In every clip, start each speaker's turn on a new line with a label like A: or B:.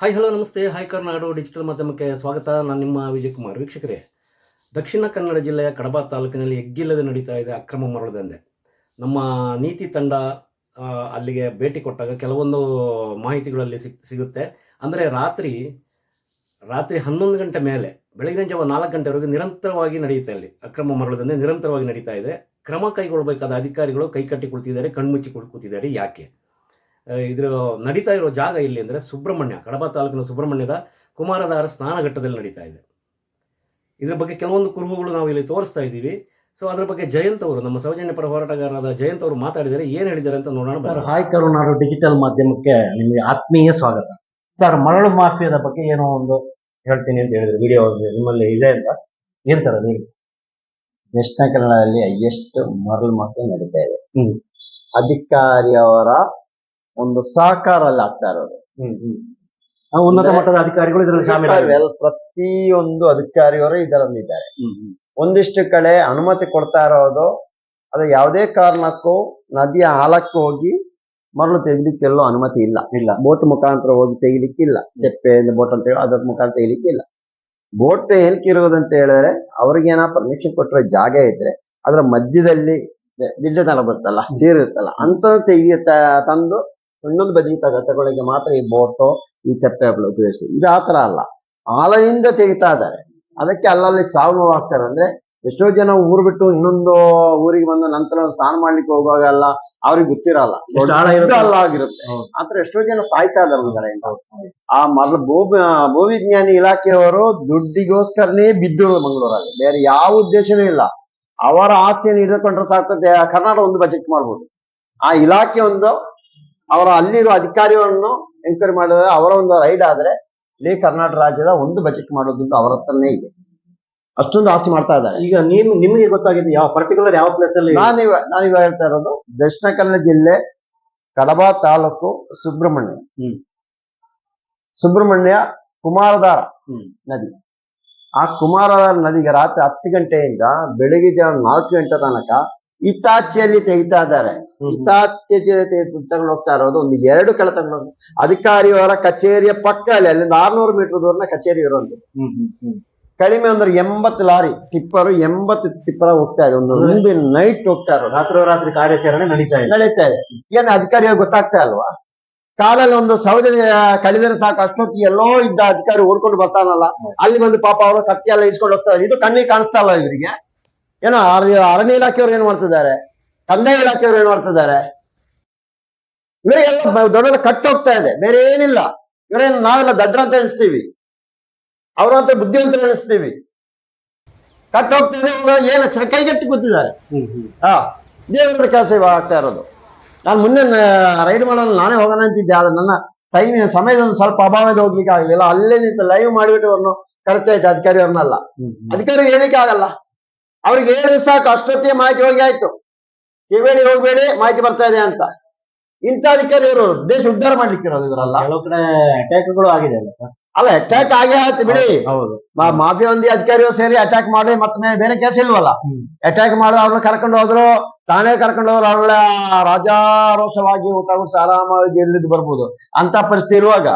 A: Hi hello ನಮಸ್ತೆ. Hi Karnadu digital ಮಾಧ್ಯಮಕ್ಕೆ ಸ್ವಾಗತ. ನಾನು ನಿಮ್ಮ ವಿಜಯ್ ಕುಮಾರ್ ವೀಕ್ಷಕರೇ, ದಕ್ಷಿಣ ಕನ್ನಡ ಜಿಲ್ಲೆಯ ಕಡಬ ತಾಲೂಕಿನಲ್ಲಿ ಎಗ್ಗಿಲ್ಲದೆ ನಡೀತಾ ಇದೆ ಅಕ್ರಮ ಮರಳು ದಂಧೆ ನಮ್ಮ ನೀತಿ ತಂಡ ಅಲ್ಲಿಗೆ ಭೇಟಿ ಕೊಟ್ಟಾಗ ಕೆಲವೊಂದು ಮಾಹಿತಿಗಳಲ್ಲಿ ಸಿಗ್ ಸಿಗುತ್ತೆ. ಅಂದರೆ ರಾತ್ರಿ ರಾತ್ರಿ ಹನ್ನೊಂದು ಗಂಟೆ ಮೇಲೆ ಬೆಳಗಿನ ಜಾವ ನಾಲ್ಕು ಗಂಟೆವರೆಗೂ ನಿರಂತರವಾಗಿ ನಡೆಯುತ್ತೆ ಅಲ್ಲಿ ಅಕ್ರಮ ಮರಳು ದಂಧೆ ನಿರಂತರವಾಗಿ ನಡೀತಾ ಇದೆ. ಕ್ರಮ ಕೈಗೊಳ್ಳಬೇಕಾದ ಅಧಿಕಾರಿಗಳು ಕೈಕಟ್ಟಿ ಕುಳಿತಿದ್ದಾರೆ ಕಣ್ಮುಚ್ಚಿ ಕುಳ್- ಕೂತಿದ್ದಾರೆ. ಯಾಕೆ? ಇದ್ರ ನಡೀತಾ ಇರೋ ಜಾಗ ಇಲ್ಲಿ ಅಂದರೆ ಸುಬ್ರಹ್ಮಣ್ಯ ಕಡಬ ತಾಲೂಕಿನ ಸುಬ್ರಹ್ಮಣ್ಯದ ಕುಮಾರಧಾರ ಸ್ನಾನಘಟ್ಟದಲ್ಲಿ ನಡೀತಾ ಇದೆ. ಇದ್ರ ಬಗ್ಗೆ ಕೆಲವೊಂದು ಕುರುಹುಗಳು ನಾವು ಇಲ್ಲಿ ತೋರಿಸ್ತಾ ಇದ್ದೀವಿ. ಸೊ ಅದ್ರ ಬಗ್ಗೆ ಜಯಂತ್ ಅವರು ನಮ್ಮ ಸೌಜನ್ಯ ಪರ ಹೋರಾಟಗಾರರಾದ ಜಯಂತ್ ಅವರು ಮಾತಾಡಿದರೆ ಏನು ಹೇಳಿದ್ದಾರೆ ಅಂತ ನೋಡೋಣ
B: ಸರ್. ಹಾಯ್ ಕರುನಾಡು ಡಿಜಿಟಲ್ ಮಾಧ್ಯಮಕ್ಕೆ ನಿಮಗೆ ಆತ್ಮೀಯ ಸ್ವಾಗತ. ಸರ್ ಮರಳು ಮಾಫಿಯಾದ ಬಗ್ಗೆ ಏನೋ ಒಂದು ಹೇಳ್ತೀನಿ ಅಂತ ಹೇಳಿದ್ರೆ ವಿಡಿಯೋ ನಿಮ್ಮಲ್ಲಿ ಇದೆ ಅಂತ. ಏನ್ ಸರ್ ಅದು?
C: ದಕ್ಷಿಣ ಕನ್ನಡದಲ್ಲಿ ಹೈಯೆಸ್ಟ್ ಮರಳು ಮಾಫಿಯಾ ನಡೀತಾ ಇದೆ.
B: ಅಧಿಕಾರಿ
C: ಅಧಿಕಾರಿಯವರ ಒಂದು ಸಹಕಾರ ಅಲ್ಲಿ ಆಗ್ತಾ ಇರೋದು.
B: ಆ ಉನ್ನತ ಮಟ್ಟದ ಅಧಿಕಾರಿಗಳು ಇದರಲ್ಲಿ ಶಾಮೀಲಾಗಿದ್ದಾರೆ
C: ಪ್ರತಿಯೊಂದು ಅಧಿಕಾರಿಯವರು ಇದರಲ್ಲಿದ್ದಾರೆ. ಒಂದಿಷ್ಟು ಕಡೆ ಅನುಮತಿ ಕೊಡ್ತಾ ಇರೋದು ಅದು ಯಾವುದೇ ಕಾರಣಕ್ಕೂ ನದಿಯ ಆಳಕ್ಕೆ ಹೋಗಿ ಮರಳು ತೆಗಿಲಿಕ್ಕೆಲ್ಲೋ ಅನುಮತಿ ಇಲ್ಲ.
B: ಇಲ್ಲ.
C: ಬೋಟ್ ಮುಖಾಂತರ ಹೋಗಿ ತೆಗಿಲಿಕ್ಕಿಲ್ಲ. ತೆಪ್ಪೆ ಬೋಟ್ ಅಂತ ಹೇಳಿ ಅದ್ರ ಮುಖಾಂತರ ತೆಗಿಲಿಕ್ಕಿಲ್ಲ. ಬೋಟ್ ಏನಕ್ಕೆ ಇರುವುದಂತ ಹೇಳಿದ್ರೆ ಅವ್ರಿಗೇನ ಪರ್ಮಿಷನ್ ಕೊಟ್ಟಿರೋ ಜಾಗ ಇದ್ರೆ ಅದ್ರ ಮಧ್ಯದಲ್ಲಿ ದಿಡ್ಡತನ ಬರ್ತಲ್ಲ ಸೇರಿರುತ್ತಲ್ಲ ಅಂತ ತೆಗಿ ತ- ತಂದು ಇನ್ನೊಂದು ಬದಿ ತಗ ತಗೊಳ್ಳಿಕ್ಕೆ ಮಾತ್ರ ಈ ಬೋಟೋ ಈ ತೆಪ್ಪೆಗಳು ಉಪಯೋಗಿಸಿ ಇದು ಆ ಥರ ಅಲ್ಲ ಆಲೆಯಿಂದ ತೆಗಿತಾ ಇದ್ದಾರೆ ಅದಕ್ಕೆ ಅಲ್ಲಲ್ಲಿ ಸಾವು ನೋವು ಆಗ್ತಾರೆ ಅಂದ್ರೆ ಎಷ್ಟೋ ಜನ ಊರು ಬಿಟ್ಟು ಇನ್ನೊಂದು ಊರಿಗೆ ಬಂದ ನಂತರ ಸ್ನಾನ ಮಾಡ್ಲಿಕ್ಕೆ ಹೋಗುವಾಗ ಅಲ್ಲ ಅವ್ರಿಗೆ ಗೊತ್ತಿರಲ್ಲ ಹಳ್ಳ ಆಗಿರುತ್ತೆ. ಆತರ ಎಷ್ಟೋ ಜನ ಸಾಯ್ತಾ ಇದ್ದಾರೆ ಆ ಮರಳು ಭೂ ಭೂವಿಜ್ಞಾನಿ ಇಲಾಖೆಯವರು ದುಡ್ಡಿಗೋಸ್ಕರನೇ ಬಿದ್ದಿರೋದು ಮಂಗಳೂರಲ್ಲಿ ಬೇರೆ ಯಾವ ಉದ್ದೇಶನೂ ಇಲ್ಲ ಅವರ ಆಸ್ತಿಯನ್ನು ಹಿಡಿದುಕೊಂಡ್ರೆ ಸಾಕು ಕರ್ನಾಟಕ ಒಂದು ಬಜೆಟ್ ಮಾಡ್ಬೋದು ಆ ಇಲಾಖೆ ಒಂದು ಅವರ ಅಲ್ಲಿರುವ ಅಧಿಕಾರಿಗಳನ್ನು ಎಂಕ್ವೈರಿ ಮಾಡಿದ್ರೆ ಅವರ ಒಂದು ರೈಡ್ ಆದ್ರೆ ಇಡೀ ಕರ್ನಾಟಕ ರಾಜ್ಯದ ಒಂದು ಬಜೆಟ್ ಮಾಡೋದಂತ ಅವರ ಹತ್ರನೇ ಇದೆ. ಅಷ್ಟೊಂದು ಆಸ್ತಿ ಮಾಡ್ತಾ ಇದ್ದಾರೆ.
B: ಈಗ ನಿಮ್ ನಿಮಗೆ ಗೊತ್ತಾಗಿದೆ ಯಾವ ಪರ್ಟಿಕ್ಯುಲರ್ ಯಾವ ಪ್ಲೇಸ್ ಅಲ್ಲಿ
C: ನಾನಿವ ಇವಾಗ ಹೇಳ್ತಾ ಇರೋದು ದಕ್ಷಿಣ ಕನ್ನಡ ಜಿಲ್ಲೆ ಕಡಬ ತಾಲೂಕು ಸುಬ್ರಹ್ಮಣ್ಯ.
B: ಹ್ಮ್.
C: ಸುಬ್ರಹ್ಮಣ್ಯ ಕುಮಾರಧಾರ
B: ಹ್ಮ್.
C: ನದಿ. ಆ ಕುಮಾರಧಾರ ನದಿಗೆ ರಾತ್ರಿ ಹತ್ತು ಗಂಟೆಯಿಂದ ಬೆಳಗ್ಗೆ ಜಾವ ನಾಲ್ಕು ಗಂಟೆ ತನಕ ಇತಾಚಿಯಲ್ಲಿ ತೆಗಿತಾ ಇದ್ದಾರೆ. ತಗೊಂಡು ಹೋಗ್ತಾ ಇರೋದು ಒಂದು ಎರಡು ಕಡೆ ತಗೊಂಡು. ಅಧಿಕಾರಿಯವರ ಕಚೇರಿಯ ಪಕ್ಕದಲ್ಲಿ ಅಲ್ಲಿಂದ ಆರ್ನೂರು ಮೀಟರ್ ದೂರನ ಕಚೇರಿ
B: ಇರೋದು.
C: ಕಡಿಮೆ ಅಂದ್ರೆ ಎಂಬತ್ತು ಲಾರಿ ಟಿಪ್ಪರ್ ಎಂಬತ್ತು ಟಿಪ್ಪರ್ ಹೋಗ್ತಾ ಇದೆ. ಒಂದು ಮುಂದೆ ನೈಟ್ ಹೋಗ್ತಾ ಇರೋದು.
B: ರಾತ್ರೋರಾತ್ರಿ ಕಾರ್ಯಾಚರಣೆ ನಡೀತಾ ಇದೆ.
C: ನಡೀತಾ ಇದೆ. ಏನ್ ಅಧಿಕಾರಿಯಾಗಿ ಗೊತ್ತಾಗ್ತಾ ಇಲ್ವಾ? ಕಾಲಲ್ಲಿ ಒಂದು ಸೌದೆ ಕಳೆದರೆ ಸಾಕು ಅಷ್ಟೊತ್ತಿಗೆ ಎಲ್ಲೋ ಇದ್ದ ಅಧಿಕಾರಿ ಓಡ್ಕೊಂಡು ಬರ್ತಾನಲ್ಲ. ಅಲ್ಲಿ ಬಂದು ಪಾಪ ಅವರು ಕತ್ತಿ ಎಲ್ಲ ಇಸ್ಕೊಂಡು ಹೋಗ್ತಾರೆ ಇದು ಕಣ್ಣಿಗೆ ಕಾಣಿಸ್ತಾ ಇಲ್ಲ ಇವರಿಗೆ. ಏನೋ ಅರ- ಅರಣ್ಯ ಇಲಾಖೆಯವ್ರು ಏನ್ ಮಾಡ್ತಿದ್ದಾರೆ? ಕಂದಾಯ ಇಲಾಖೆಯವ್ರು ಏನ್ ಮಾಡ್ತಿದ್ದಾರೆ? ಇವರಿಗೆಲ್ಲ ದೊಡ್ಡ ದೊಡ್ಡ ಕಟ್ಟು ಹೋಗ್ತಾ ಇದೆ. ಬೇರೆ ಏನಿಲ್ಲ. ಇವರೇನು ನಾವೆಲ್ಲ ದಡ್ಡ ಅಂತ ಎಣಿಸ್ತೀವಿ. ಅವರಂತ ಬುದ್ಧಿವಂತ ಎಣಿಸ್ತೀವಿ. ಕಟ್ ಹೋಗ್ತಾ ಇದೆ. ಏನು ಕೈಗಟ್ಟಿ ಕೂತಿದ್ದಾರೆ. ಹಾ ದೇವರದ ಕೆಲಸ ಇವಾಗ ಆಗ್ತಾ ಇರೋದು. ನಾನು ಮುನ್ನೆ ರೈಡ್ ಮಾಡೋಣ ನಾನೇ ಹೋಗೋಣ ಅಂತಿದ್ದೆ. ಆದ್ರೆ ನನ್ನ ಟೈಮ್ ಸಮಯದ ಸ್ವಲ್ಪ ಅಭಾವದ ಹೋಗ್ಲಿಕ್ಕೆ ಆಗಲಿಲ್ಲ ಅಲ್ಲೇ ನಿಂತು ಲೈವ್ ಮಾಡಿಬಿಟ್ಟು ಅವ್ರನ್ನು ಕರೆತೈತೆ ಅಧಿಕಾರಿ ಅವ್ರನ್ನೆಲ್ಲ. ಅಧಿಕಾರಿ ಹೇಳಿಕ್ಕೆ ಆಗಲ್ಲ. ಅವ್ರಿಗೆ ಹೇಳಿದ್ರು ಸಾಕು ಅಷ್ಟೊತ್ತಿಗೆ ಮಾಹಿತಿ ಹೋಗಿ ಆಯ್ತು. ಕಿವೇಡಿ ಹೋಗ್ಬೇಡಿ ಮಾಹಿತಿ ಬರ್ತಾ ಇದೆ ಅಂತ. ಇಂಥ ಅಧಿಕಾರಿ ಇವರು ದೇಶ ಉದ್ಧಾರ ಮಾಡ್ಲಿಕ್ಕೆ ಇರೋದು ಇವರಲ್ಲ.
B: ಕೆಲವು ಕಡೆ ಅಟ್ಯಾಕ್ಗಳು ಆಗಿದೆ ಅಲ್ಲ ಸರ್?
C: ಅಲ್ಲ ಅಟ್ಯಾಕ್ ಆಗೇ ಆಯ್ತು ಬಿಡಿ.
B: ಹೌದು
C: ಮಾಫಿಯಾ ಒಂದಿ ಅಧಿಕಾರಿಗಳು ಸೇರಿ ಅಟ್ಯಾಕ್ ಮಾಡಿ ಮತ್ತೆ ಬೇರೆ ಕೆಲಸ ಇಲ್ವಲ್ಲ? ಅಟ್ಯಾಕ್ ಮಾಡಿ ಅವ್ರನ್ನ ಕರ್ಕೊಂಡು ಹೋದ್ರು ತಾನೇ ಕರ್ಕೊಂಡು ಹೋದ್ರು ಅವ್ರ ರಾಜಾರೋಷವಾಗಿ ಊಟ ಆರಾಮಾಗಿ ಎಲ್ಲಿದ್ದು ಬರ್ಬೋದು. ಅಂತ ಪರಿಸ್ಥಿತಿ ಇರುವಾಗ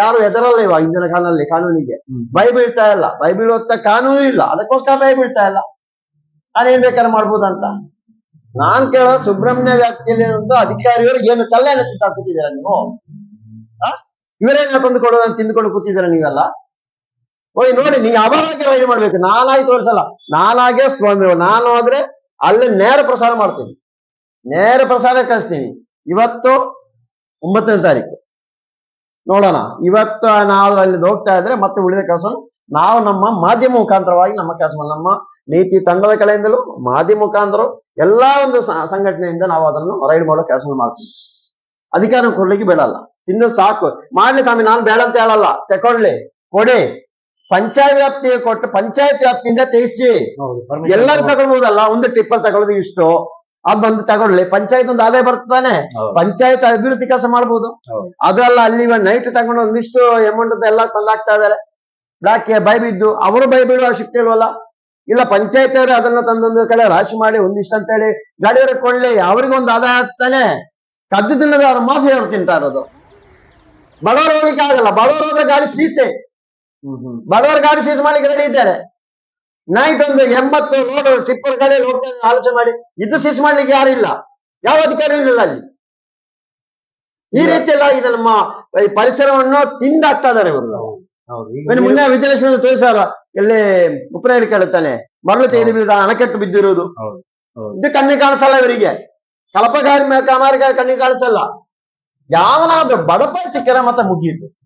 C: ಯಾರು ಎದರಲ್ಲ ಇವಾಗ ಇಂದಿನ ಕಾಲದಲ್ಲಿ ಕಾನೂನಿಗೆ. ಬೈ ಬೀಳ್ತಾ ಇಲ್ಲ. ಬೈ ಬೀಳುವಂತ ಕಾನೂನು ಇಲ್ಲ. ಅದಕ್ಕೋಸ್ಕರ ಭಯ ಬೀಳ್ತಾ ಇಲ್ಲ. ನಾನೇನ್ ಬೇಕಾದ್ರೆ ಮಾಡ್ಬೋದಂತ? ನಾನ್ ಕೇಳೋ ಸುಬ್ರಹ್ಮಣ್ಯ ವ್ಯಾಪ್ತಿಯಲ್ಲಿ ಒಂದು ಅಧಿಕಾರಿಯವರು ಏನು ಕಲ್ಯಾಣ ತಿಂತ ನೀವು? ಇವರೇನ ತಂದು ಕೊಡೋದನ್ನ ತಿಂದುಕೊಂಡು ಕೂತಿದ್ದೀರಾ ನೀವೆಲ್ಲ? ಓಯ್, ನೋಡಿ, ನೀವು ಅವರಾಗೆ ರೈಡ್ ಮಾಡ್ಬೇಕು. ನಾನಾಗಿ ತೋರಿಸಲ್ಲ ನಾನಾಗೆ ಸ್ವಾಮಿ, ನಾನು ಆದ್ರೆ ಅಲ್ಲಿ ನೇರ ಪ್ರಸಾರ ಮಾಡ್ತೀನಿ. ನೇರ ಪ್ರಸಾರ ಕಳಿಸ್ತೀನಿ. ಇವತ್ತು ಒಂಬತ್ತನೇ ತಾರೀಕು. ನೋಡೋಣ. ಇವತ್ತು ನಾವು ಅಲ್ಲಿ ಹೋಗ್ತಾ ಇದ್ರೆ ಮತ್ತೆ ಉಳಿದ ಕೆಲಸ ನಾವು ನಮ್ಮ ಮಾಧ್ಯಮ ಮುಖಾಂತರವಾಗಿ ನಮ್ಮ ಕೆಲಸ ನಮ್ಮ ನೀತಿ ತಂಡದ ಕಡೆಯಿಂದಲೂ ಮಾದಿ ಮುಖಾಂತರ ಎಲ್ಲಾ ಒಂದು ಸಂಘಟನೆಯಿಂದ ನಾವು ಅದನ್ನು ರೈಡ್ ಮಾಡೋ ಕೆಲಸ ಮಾಡ್ತೀವಿ. ಅಧಿಕಾರ ಕೊಡ್ಲಿಕ್ಕೆ ಬೇಡಲ್ಲ ತಿಂದು ಸಾಕು. ಮಾಡ್ಲಿ ಸ್ವಾಮಿ ನಾನು ಬೇಡ ಅಂತ ಹೇಳಲ್ಲ. ತಕೊಳ್ಳಿ ಕೊಡಿ. ಪಂಚಾಯತ್ ವ್ಯಾಪ್ತಿ ಕೊಟ್ಟು ಪಂಚಾಯತ್ ವ್ಯಾಪ್ತಿಯಿಂದ ತೆಗಿಸಿ ಎಲ್ಲರೂ ತಗೊಳ್ಬಹುದಲ್ಲ ಒಂದು ಟಿಪ್ಪಲ್ ತಗೊಳ್ಳೋದು ಇಷ್ಟು. ಅದ್ ಬಂದು ತಗೊಳ್ಳಿ. ಪಂಚಾಯತ್ ಒಂದು ಆದಾಯ ಬರ್ತಾನೆ. ಪಂಚಾಯತ್ ಅಭಿವೃದ್ಧಿ ಕೆಲಸ ಮಾಡ್ಬೋದು.
B: ಅದು
C: ಅದಲ್ಲ ಅಲ್ಲಿ ನೈಟ್ ತಗೊಂಡು ಒಂದಿಷ್ಟು ಅಮೌಂಟ್ ಎಲ್ಲ ತಂದಾಗ್ತಾ ಇದಾರೆ. ಬ್ಲಾಕ್ ಬೈ ಬಿದ್ದು ಅವರು ಬೈ ಬಿಡುವ ಶಕ್ತಿ ಇಲ್ವಲ್ಲ? ಇಲ್ಲ ಪಂಚಾಯತ್ ಅವರು ಅದನ್ನ ತಂದೊಂದು ಕಡೆ ರಾಶಿ ಮಾಡಿ ಒಂದಿಷ್ಟು ಅಂತ ಹೇಳಿ ಗಾಡಿಯವ್ರಿಗೆ ಕೊಡ್ಲಿ ಅವ್ರಿಗೊಂದು ಆದಾಯ ಆಗ್ತಾನೆ. ಕದ್ದು ತಿನ್ನದ ಅವ್ರ ಮಾಫಿ ಅವ್ರು ತಿಂತಾ ಇರೋದು. ಬಡವರು ಹೋಗ್ಲಿಕ್ಕೆ ಆಗಲ್ಲ. ಬಡವರು ಹೋದ್ರೆ ಗಾಡಿ ಸೀಸೆ.
B: ಹ್ಮ್ ಹ್ಮ್
C: ಬಡವರ ಗಾಡಿ ಸೀಸ್ ಮಾಡ್ಲಿಕ್ಕೆ ರೆಡಿ ಇದ್ದಾರೆ. ನೈಟ್ ಒಂದು ಎಂಬತ್ತು ರೋಡ್ ಟಿಪ್ಪರ್ ಗಾಡಿಯಲ್ಲಿ ಹೋಗ್ತಾರೆ ಆಲೋಚನೆ ಮಾಡಿ. ಇದು ಸೀಸ್ ಮಾಡ್ಲಿಕ್ಕೆ ಯಾರು ಇಲ್ಲ. ಯಾವ ಅಧಿಕಾರಿ ಇಲ್ಲ ಅಲ್ಲಿ. ಈ ರೀತಿ ಎಲ್ಲ ಇದು ನಮ್ಮ ಪರಿಸರವನ್ನು ತಿಂದಾಕ್ತಾ ಇದಾರೆ ಇವರು. ಮುನ್ನೆ ವಿಜಯಲಕ್ಷ್ಮಿ ತೋರಿಸಾರ ಇಲ್ಲಿ ಉಪನಯನ ಕೇಳುತ್ತಾನೆ. ಮರಳು ತೆಗೆದು ಬಿದ್ದ ಅಣೆಕಟ್ಟು
B: ಹೌದು.
C: ಇದು ಕಣ್ಣಿಗೆ ಕಾಣಿಸಲ್ಲ ಇವರಿಗೆ. ಕಲಪಗಾರಿ ಕಾಮಗಾರಿ ಕಣ್ಣಿಗೆ ಕಾಣಿಸಲ್ಲ. ಯಾವನಾದ್ರೂ ಬಡಪಾಯಿ ಸಿಕ್ಕರ ಮತ್ತೆ ಮುಗಿಯಿತು.